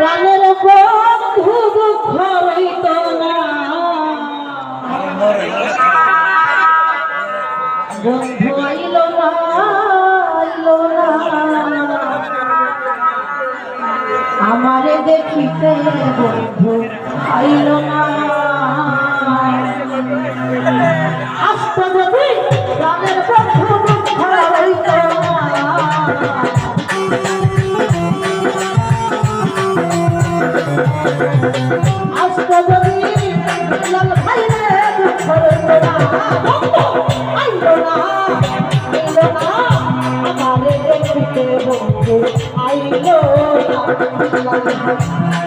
প্রাণের বন্ধু দুঃখ রইত না। বন্ধু আইল না আইল না। আমারে দেখিতে বন্ধু আইল না। আস্ত না। আস্ত যদি লাল ভাইরে দুঃখ রইত না আইল না আইল না আমারে দেখিতে বন্ধু আইল না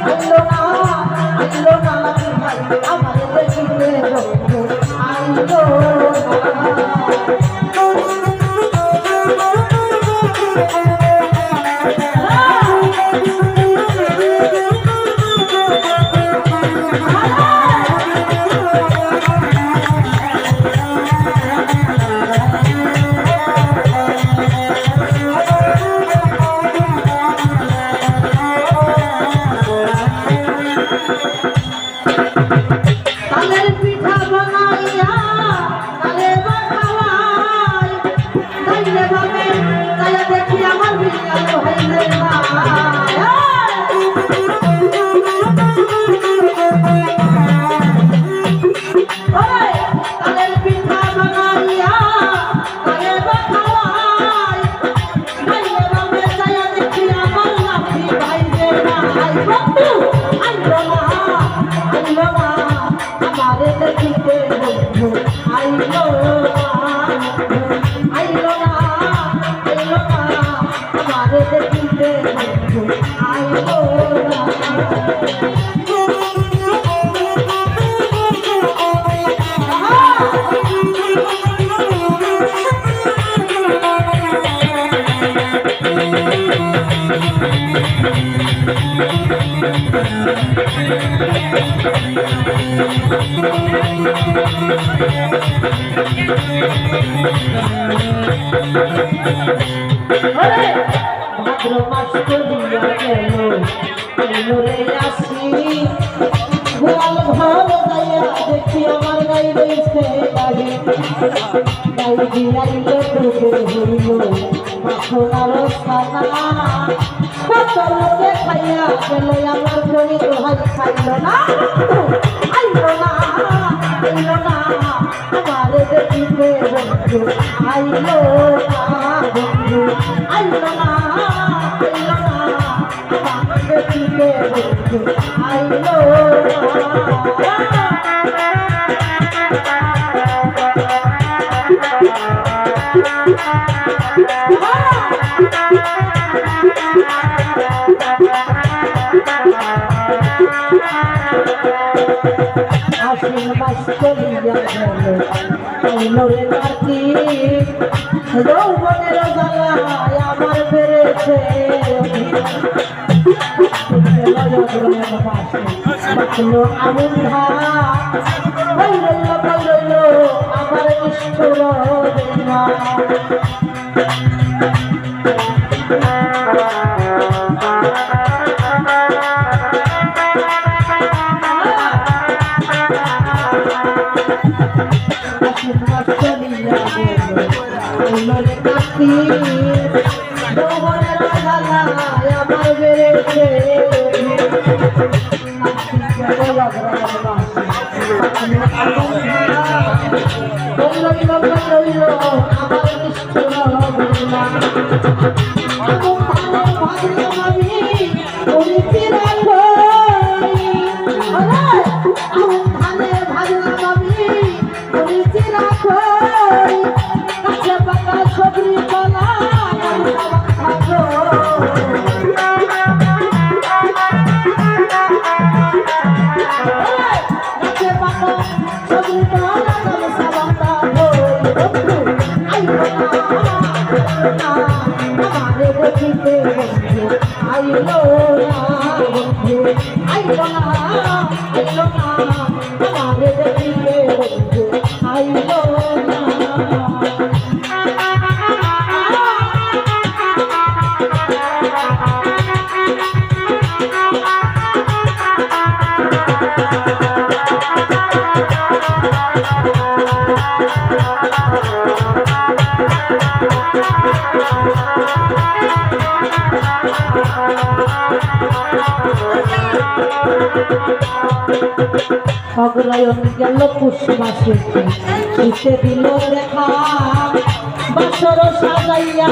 আইল না আইল না আমারে দেখিতে বন্ধু আইল তাইলে দেখি আমার ভাদ্র মাস চলিয়া গেল রে আসি গোয়াল দেখি আমার গাই রইছে গাড়ি গাই দিয়াইল ডুবে হইল মাখনার সানা লোকে খাইয়া গেল আমার জমি দোহাই খাইল না। আইল না আইল না আমারে দেখিতে বন্ধু, আইল না বন্ধু, আইল না আইল না আমারে দেখিতে বন্ধু, আইল না। আশ্বিন যৌবনের জ্বালায় আমার বেড়েছে আমার নিষ্ঠুর আমার বেড়েছে আইলো না আইলো না আমারে দেখিয়ে বন্ধু আইলো না Thank you. অগ্রয়ণ গেল মাসে শীতে দিল দেখা বাসর সাজাইয়া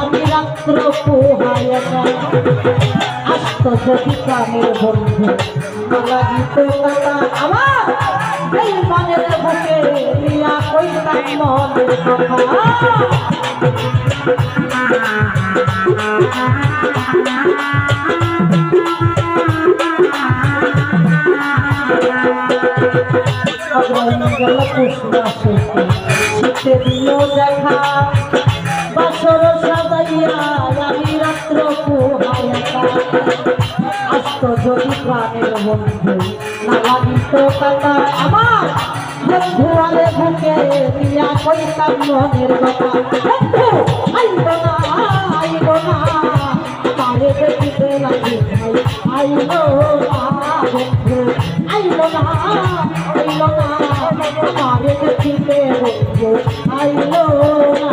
আমি রাত্র পোহাইয়া আস্ত যদি প্রাণের বন্ধু আমার। এই মনের বুকে নিয়া কইতাম মনের কথা। গেল পুষ্পাশে শীতে দিল দেখা বাসর সাজাইয়া আমি রাত্র পোহাইয়া আস্ত যদি প্রাণের বন্ধু না লাগিত কাটা আমার বন্ধু আলে বুকে দিয়া কইতাম মনের কথা বন্ধু আইব না আইব না। আমারে দেখিতে লাগি ভাই আইব না বন্ধু আইব না আইব না আমারে দেখিতে বন্ধু আইব না